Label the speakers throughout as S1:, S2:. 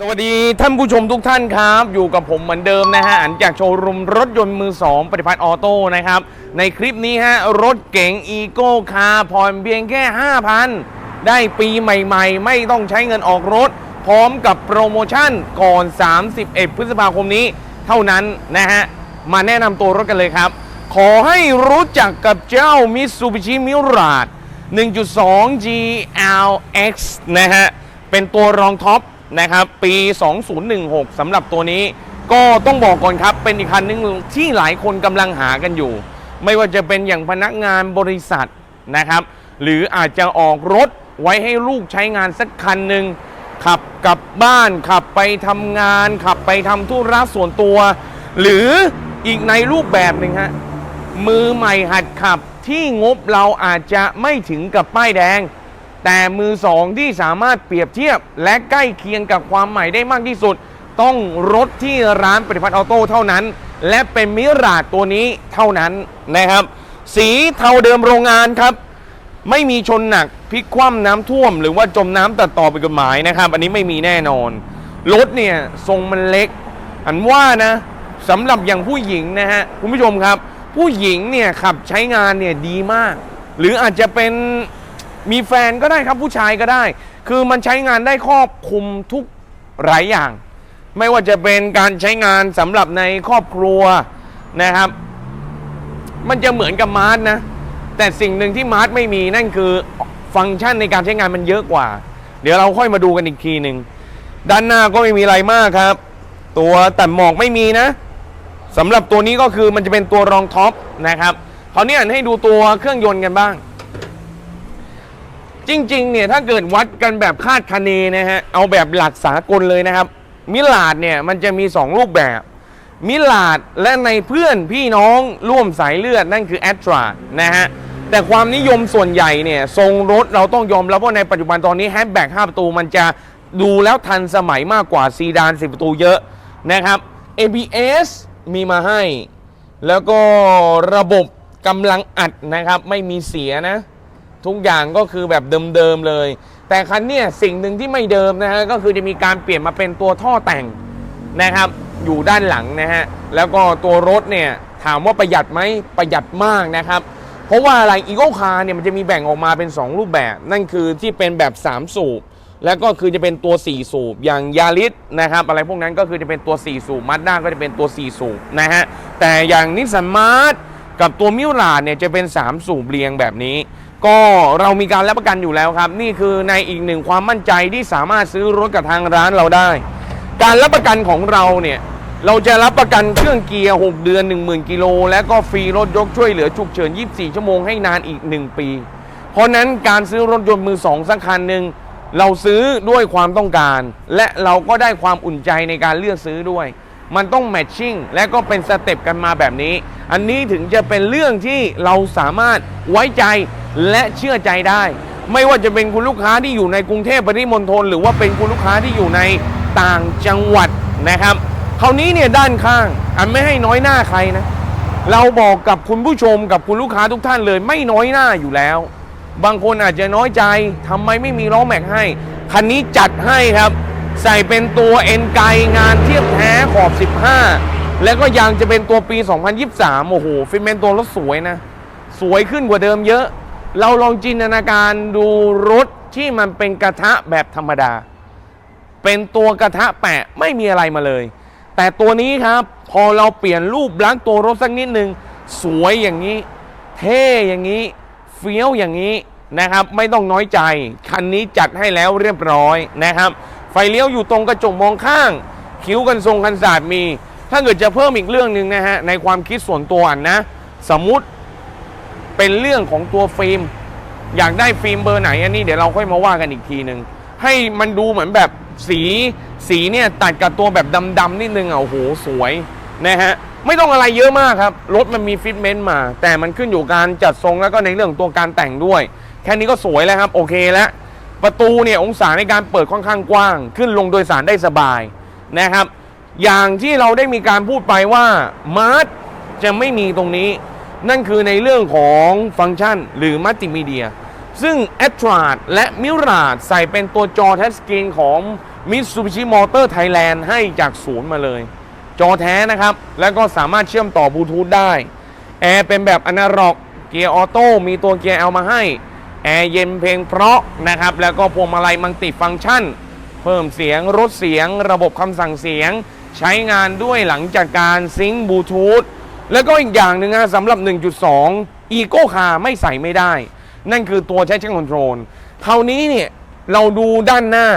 S1: สวัสดีท่านผู้ชมทุกท่านครับ อยู่กับผมเหมือนเดิมนะฮะอันจากโชว์รูมรถยนต์มือ2ปฏิพัฒน์ออโต้นะครับ ในคลิปนี้ฮะรถเก๋งอีโก้คาร์ผ่อนเพียงแค่ 5,000 ได้ปีใหม่ๆ ไม่ต้องใช้เงินออกรถ พร้อมกับโปรโมชั่นก่อน 31 พฤษภาคมนี้ เท่านั้นนะฮะ มาแนะนำตัวรถกันเลยครับ ขอให้รู้จักกับเจ้า Mitsubishi Mirage 1.2 GLX นะฮะเป็นตัวรองท็อป นะครับปี 2016สำหรับตัวนี้ ก็ต้องบอกก่อนครับ เป็นอีกคันหนึงที่หลายคนกำลังหากันอยู่ ไม่ว่าจะเป็นอย่างพนักงานบริษัทนะครับ หรืออาจจะออกรถไว้ให้ลูกใช้งานสักคันหนึ่งขับกลับบ้านขับไปทำงาน ขับไปทำธุระส่วนตัว หรืออีกในรูปแบบหนึ่งฮะมือใหม่หัดขับที่งบเราอาจจะไม่ถึงกับป้ายแดง แต่มือสองที่สามารถเปรียบเทียบ และใกล้เคียงกับความใหม่ได้มากที่สุด ต้องรถที่ร้านปฏิพัฒน์ออโต้เท่านั้น และเป็นมิราดตัวนี้เท่านั้นนะครับ สีเทาเดิมโรงงานครับ ไม่มีชนหนักพลิกคว่ำน้ำท่วม หรือว่าจมน้ำตัดต่อไปนกฎหมายนะครับ อันนี้ไม่มีแน่นอนรถเนี่ยทรงมันเล็ก อันว่านะสำหรับอย่างผู้หญิงนะฮะคุณผู้ชมครับ ผู้หญิงเนี่ยขับใช้งานเนี่ยดีมาก หรืออาจจะเป็น มีแฟนก็ได้ครับผู้ชายก็ได้ คือมันใช้งานได้ครอบคลุมทุกหลายอย่าง ไม่ว่าจะเป็นการใช้งานสำหรับในครอบครัวนะครับ มันจะเหมือนกับมาร์ทนะ แต่สิ่งหนึ่งที่มาร์ทไม่มีนั่นคือฟังก์ชันในการใช้งานมันเยอะกว่า เดี๋ยวเราค่อยมาดูกันอีกทีหนึ่งด้านหน้าก็ไม่มีอะไรมากครับ ตัวแต่หมอกไม่มีนะสำหรับตัวนี้ก็คือมันจะเป็นตัวรองท็อปนะครับคราวนี้อ่านให้ดูตัวเครื่องยนต์กันบ้าง จริงๆเนี่ยถ้าเกิดวัดกันแบบคาดคะเนนะฮะเอาแบบหลักสากลเลยนะครับ มิลาดเนี่ยมันจะมี 2 รูปแบบ มิลาดและในเพื่อนพี่น้องร่วมสายเลือดนั่นคือแอตรานะฮะแต่ความนิยมส่วนใหญ่เนี่ยทรงรถเราต้องยอมรับว่าในปัจจุบันตอนนี้แฮชแบ็ก5ประตูมันจะดูแล้วทันสมัยมากกว่าซีดาน10ประตูเยอะนะครับ ABS มีมาให้ แล้วก็ระบบกำลังอัดนะครับ ไม่มีเสียนะ ทุกอย่างก็คือแบบเดิมๆเลย แต่คันเนี้ยสิ่งหนึ่งที่ไม่เดิมนะฮะก็คือจะมีการเปลี่ยนมาเป็นตัวท่อแต่งนะครับอยู่ด้านหลังนะฮะแล้วก็ตัวรถเนี่ยถามว่าประหยัดไหมประหยัดมากนะครับ เพราะว่าอะไรอีโก้คาร์เนี่ยมันจะมีแบ่งออกมาเป็น 2 รูปแบบ นั่นคือที่เป็นแบบ 3 สูบ แล้วก็คือจะเป็นตัว 4 สูบ อย่างยาริสนะครับอะไรพวกนั้นก็คือจะเป็นตัว 4 สูบมาด้าก็จะเป็นตัว 4 สูบนะฮะแต่อย่างนิสสันมาร์ทกับตัวมิวราดเนี่ยจะเป็น 3 สูบเรียงแบบนี้ ก็เรามีการรับประกันอยู่แล้วครับ นี่คือในอีกหนึ่งความมั่นใจที่สามารถซื้อรถกับทางร้านเราได้ การรับประกันของเราเนี่ยเราจะรับประกันเครื่องเกียร์ 6 เดือน 10,000 กิโล และก็ฟรีรถยกช่วยเหลือฉุกเฉิน 24 ชั่วโมงให้นานอีก 1 ปี เพราะนั้นการซื้อรถยนต์มือสองสักคันหนึ่งเราซื้อด้วยความต้องการ และเราก็ได้ความอุ่นใจในการเลือกซื้อด้วย มันต้องแมทชิ่งและก็เป็นสเต็ปกันมาแบบนี้ อันนี้ถึงจะเป็นเรื่องที่เราสามารถไว้ใจ และเชื่อใจได้ ไม่ว่าจะเป็นคุณลูกค้าที่อยู่ในกรุงเทพปริมณฑลหรือว่าเป็นคุณลูกค้าที่อยู่ในต่างจังหวัดนะครับคราวนี้เนี่ยด้านข้างอันไม่ให้น้อยหน้าใครนะเราบอกกับคุณผู้ชมกับคุณลูกค้าทุกท่านเลย ไม่น้อยหน้าอยู่แล้ว บางคนอาจจะน้อยใจทำไมไม่มีล้อแม็กให้คันนี้จัดให้ครับ ใส่เป็นตัวเอ็นไกงานเทียบแท้ขอบ 15 แล้วก็ยางจะเป็นตัวปี 2023 โอ้โหฟิเมนตัวรถสวยนะ สวยขึ้นกว่าเดิมเยอะ เราลองจินตนาการดูรถที่มันเป็นกระทะแบบธรรมดา เป็นตัวกระทะแปะไม่มีอะไรมาเลย แต่ตัวนี้ครับ พอเราเปลี่ยนรูปลักษณ์ตัวรถสักนิดหนึ่งสวยอย่างนี้ เท่อย่างนี้ เฟี้ยวอย่างนี้นะครับ ไม่ต้องน้อยใจ คันนี้จัดให้แล้วเรียบร้อยนะครับ ไฟเลี้ยวอยู่ตรงกระจกมองข้าง คิ้วกันทรงกันศาสตร์มี ถ้าเกิดจะเพิ่มอีกเรื่องหนึ่งนะฮะในความคิดส่วนตัวนะ สมมติ เป็นเรื่องของตัวฟิล์มอยากได้ฟิล์มเบอร์ไหนอันนี้เดี๋ยวเราค่อยมาว่ากันอีกทีหนึ่งให้มันดูเหมือนแบบสีสีเนี่ยตัดกับตัวแบบดำๆนิดนึงอะโอ้โหสวยนะฮะไม่ต้องอะไรเยอะมากครับ รถมันมีฟิตเมนต์มา แต่มันขึ้นอยู่การจัดทรงแล้วก็ในเรื่องตัวการแต่งด้วย แค่นี้ก็สวยแล้วครับ โอเคแล้วประตูเนี่ยองศาในการเปิดค่อนข้างกว้าง ขึ้นลงโดยสารได้สบายนะครับ อย่างที่เราได้มีการพูดไปว่ามาร์ทจะไม่มีตรงนี้ นั่นคือในเรื่องของฟังก์ชันหรือมัลติมีเดีย ซึ่ง a t r a d และ m i r a g ใส่เป็นตัวจอทัชสกรีนของมิตซูบิชิมอเตอร์ไทยแลนด์ให้จากศูนย์มาเลย จอแท้นะครับ แล้วก็สามารถเชื่อมต่อบลูทูธได้ แอร์เป็นแบบอนาล็อก เกียร์ออโต้มีตัวเกียร์เอามาให้ แอร์เย็นเพลงเพราะนะครับ แล้วก็พวงมาลัยมัลติฟังก์ชัน เพิ่มเสียงลดเสียง ระบบคำสั่งเสียง ใช้งานด้วยหลังจากการซิงค์บลูทูธ แล้วก็อีกอย่างหนึ่งนะสำหรับ 1.2 อีโก้คาไม่ใส่ไม่ได้ นั่นคือตัวใช้ช่งคอนโทรลคราวนี้เนี่ยเราดูด้านหน้า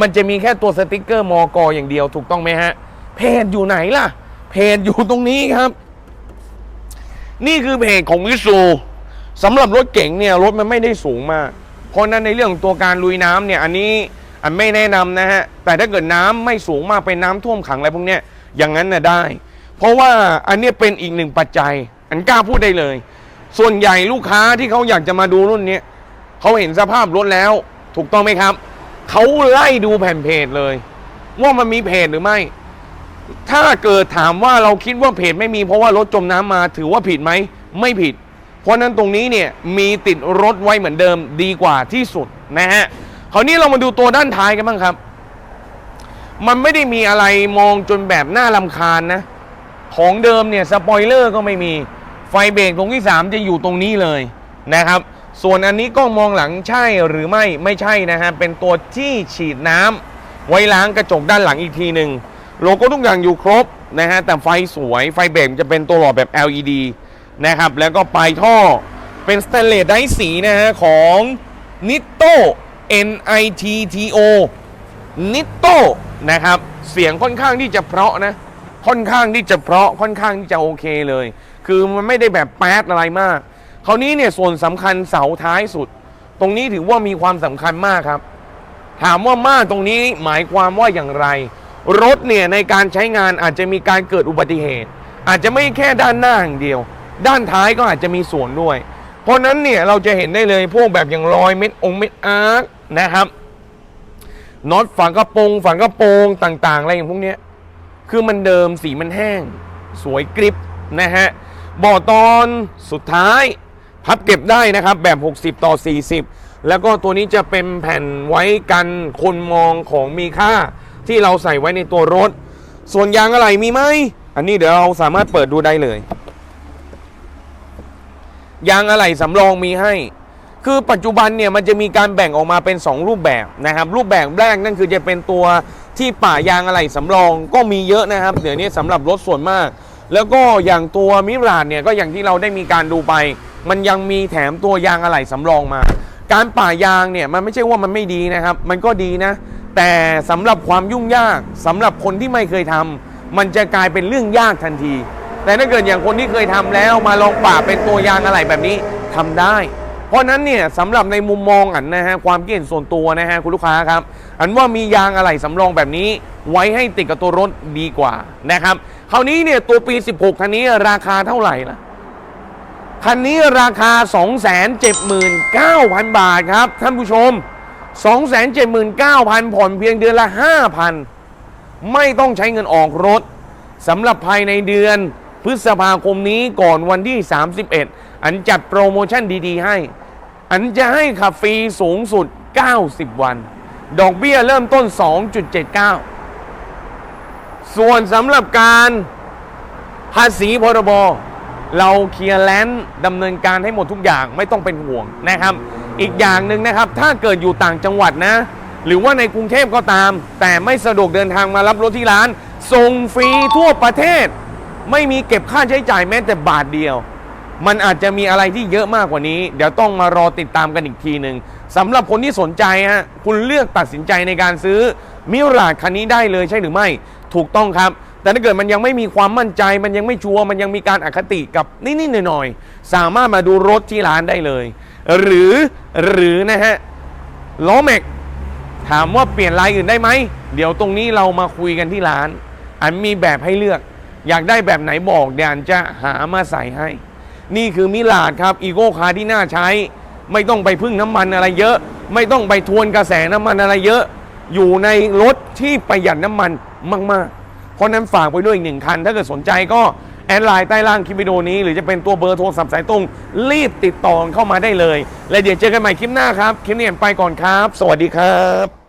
S1: มันจะมีแค่ตัวสติกเกอร์มอกออย่างเดียวถูกต้องไหมฮะ เพจอยู่ไหนล่ะ เพจอยู่ตรงนี้ครับ นี่คือเพจของวิสูสำหรับรถเก๋งเนี่ย รถมันไม่ได้สูงมาก เพราะนั้นในเรื่องของตัวการลุยน้ำเนี่ย อันนี้อันไม่แนะนำนะฮะ แต่ถ้าเกิดน้ำไม่สูงมากเป็นน้ำท่วมขังอะไรพวกเนี้ยอย่างนั้นน่ะได้ เพราะว่าอันนี้เป็นอีกหนึ่งปัจจัย อันกล้าพูดได้เลย ส่วนใหญ่ลูกค้าที่เขาอยากจะมาดูรุ่นนี้เขาเห็นสภาพรถแล้ว ถูกต้องไหมครับเขาไล่ดูแผ่นเพจเลย ว่ามันมีเพจหรือไม่ ถ้าเกิดถามว่าเราคิดว่าเพจไม่มีเพราะว่ารถจมน้ำมา ถือว่าผิดไหมไม่ผิด เพราะนั้นตรงนี้เนี่ยมีติดรถไว้เหมือนเดิมดีกว่าที่สุดนะฮะคราวนี้เรามาดูตัวด้านท้ายกันบ้างครับ มันไม่ได้มีอะไรมองจนแบบน่าลำคาญนะ ของเดิมเนี่ยสปอยเลอร์ก็ไม่มีไฟเบรกตรงที่ 3 จะอยู่ตรงนี้เลยนะครับ ส่วนอันนี้กล้องมองหลังใช่หรือไม่ไม่ใช่นะฮะเป็นตัวที่ฉีดน้ำไว้ล้างกระจกด้านหลังอีกทีหนึ่งโลโก้ทุกอย่างอยู่ครบนะฮะแต่ไฟสวยไฟเบรกจะเป็นตัวหลอดแบบ LED นะครับแล้วก็ปลายท่อเป็นสเตนเลสไดสีนะฮะของ Nitto NITTO นิโต้นะครับ เสียงค่อนข้างที่จะเพราะนะ ค่อนข้างที่จะเพราะค่อนข้างที่จะโอเคเลย คือมันไม่ได้แบบแป๊ดอะไรมากคราวนี้เนี่ยส่วนสำคัญเสาท้ายสุด ตรงนี้ถือว่ามีความสำคัญมากครับ ถามว่ามากตรงนี้หมายความว่าอย่างไร รถเนี่ยในการใช้งานอาจจะมีการเกิดอุบัติเหตุ อาจจะไม่แค่ด้านหน้าอย่างเดียว ด้านท้ายก็อาจจะมีส่วนด้วย เพราะนั้นเนี่ยเราจะเห็นได้เลยพวกแบบอย่างรอยเม็ดองเม็ดอาร์นะครับน็อตฝากระโปรงฝากระโปรงต่าง ๆ อะไรอย่างพวกเนี้ย คือมันเดิมสีมันแห้ง สวยกริบนะฮะบ่อตอนสุดท้ายพับเก็บได้นะครับแบบ 60 ต่อ 40 แล้วก็ตัวนี้จะเป็นแผ่นไว้กันคนมองของมีค่า ที่เราใส่ไว้ในตัวรถ ส่วนยางอะไรมีไหม อันนี้เดี๋ยวเราสามารถเปิดดูได้เลย ยางอะไหล่สำรองมีให้ คือปัจจุบันเนี่ยมันจะมีการแบ่งออกมาเป็น 2 รูปแบบนะครับ รูปแบบแรกนั่นคือจะเป็นตัว ที่ป่ายางอะไหล่สำรองก็มีเยอะนะครับเดี๋ยวนี้สำหรับรถส่วนมาก แล้วก็อย่างตัวมิราดเนี่ยก็อย่างที่เราได้มีการดูไป มันยังมีแถมตัวยางอะไหล่สำรองมา การป่ายางเนี่ยมันไม่ใช่ว่ามันไม่ดีนะครับ มันก็ดีนะ แต่สำหรับความยุ่งยากสำหรับคนที่ไม่เคยทำมันจะกลายเป็นเรื่องยากทันที แต่ถ้าเกิดอย่างคนที่เคยทำแล้วมาลองป่าเป็นตัวยางอะไหล่แบบนี้ทำได้ เพราะฉะนั้นเนี่ยสำหรับในมุมมองอันนะฮะความคิดเห็นส่วนตัวนะฮะคุณลูกค้าครับ อันว่ามียางอะไหล่สำรองแบบนี้ ไว้ให้ติดกับตัวรถดีกว่านะครับ คราวนี้เนี่ยตัวปี 16 คันนี้ราคาเท่าไหร่ล่ะคันนี้ราคา 279,000 บาทครับ ท่านผู้ชม 279,000 ผ่อนเพียงเดือนละ 5,000 ไม่ต้องใช้เงินออกรถสำหรับภายในเดือนพฤษภาคมนี้ก่อนวันที่ 31 อันจัดโปรโมชั่นดี ๆ ให้ อันจะให้ขับฟรีสูงสุด 90 วัน ดอกเบี้ยเริ่มต้น 2.79 ส่วนสำหรับการภาษีพรบเราเคลียร์แลนด์ดำเนินการให้หมดทุกอย่างไม่ต้องเป็นห่วงนะครับ อีกอย่างหนึ่งนะครับ ถ้าเกิดอยู่ต่างจังหวัดนะ หรือว่าในกรุงเทพก็ตาม แต่ไม่สะดวกเดินทางมารับรถที่ร้านส่งฟรีทั่วประเทศ ไม่มีเก็บค่าใช้จ่ายแม้แต่บาทเดียว มันอาจจะมีอะไรที่เยอะมากกว่านี้ เดี๋ยวต้องมารอติดตามกันอีกทีหนึ่งสำหรับคนที่สนใจฮะคุณเลือกตัดสินใจในการซื้อมิราดคันนี้ได้เลยใช่หรือไม่ ถูกต้องครับ แต่ถ้าเกิดมันยังไม่มีความมั่นใจ มันยังไม่ชัวร์มันยังมีการอคติกับนิดๆหน่อยๆสามารถมาดูรถที่ร้านได้เลย หรือหรือนะฮะล้อแม็กถามว่าเปลี่ยนลายอื่นได้ไหม เดี๋ยวตรงนี้เรามาคุยกันที่ร้าน อันมีแบบให้เลือก อยากได้แบบไหนบอกเดี๋ยวอันจะหามาใส่ให้ นี่คือมิลาดครับอีโก้คาร์ที่น่าใช้ ไม่ต้องไปพึ่งน้ำมันอะไรเยอะ ไม่ต้องไปทวนกระแสน้ำมันอะไรเยอะ อยู่ในรถที่ประหยัดน้ำมันมากๆ เพราะฉะนั้นฝากไปด้วยอีกหนึ่งคัน ถ้าเกิดสนใจก็แอดไลน์ใต้ล่างคลิปวิดีโอนี้ หรือจะเป็นตัวเบอร์โทรศัพท์สายตรง รีบติดต่อเข้ามาได้เลย และเดี๋ยวเจอกันใหม่คลิปหน้าครับ คลิปนี้ไปก่อนครับ สวัสดีครับ